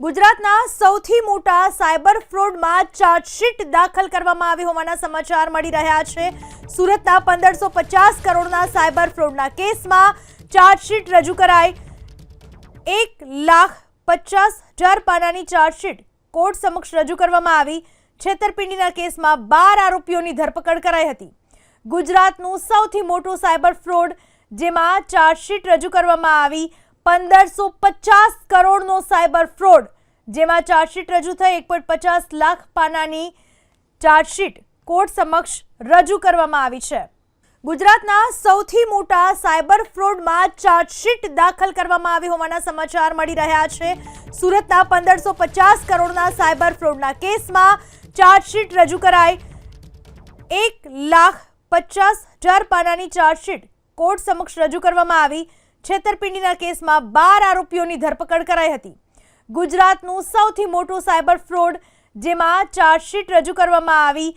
ગુજરાતના સૌથી મોટા સાયબર ફ્રોડમાં ચાર્જશીટ દાખલ કરવામાં આવી હોવાના સમાચાર મળી રહ્યા છે. સુરતના પંદરસો પચાસ કરોડના સાયબર ફ્રોડના કેસમાં ચાર્જશીટ રજૂ કરાઈ. એક લાખ પચાસ હજાર પાનાની ચાર્જશીટ કોર્ટ સમક્ષ રજૂ કરવામાં આવી. છેતરપિંડીના કેસમાં બાર આરોપીઓની ધરપકડ કરાઈ હતી. ગુજરાતનું સૌથી મોટું સાયબર ફ્રોડ, જેમાં ચાર્જશીટ રજૂ કરવામાં આવી. પંદરસો પચાસ કરોડનો સાયબર ફ્રોડ, જેમાં ચાર્જશીટ રજૂ થઈ એક પોઈન્ટ પચાસ લાખ પાનાની ચાર્જશીટ કોર્ટ સમક્ષ રજૂ કરવામાં આવી છે. ગુજરાતના સૌથી મોટા સાયબર ફ્રોડમાં ચાર્જશીટ દાખલ કરવામાં આવી હોવાના સમાચાર મળી રહ્યા છે. સુરતના પંદરસો પચાસ કરોડના સાયબર ફ્રોડના કેસમાં ચાર્જશીટ રજૂ કરાઈ. એક લાખ પચાસ હજાર પાનાની ચાર્જશીટ કોર્ટ સમક્ષ રજૂ કરવામાં આવી. છેતરપિંડીના કેસમાં બાર આરોપીઓની ધરપકડ કરાઈ હતી. ગુજરાતનું સૌથી મોટું સાયબર ફ્રોડ, જેમાં ચાર્જશીટ રજૂ કરવામાં આવી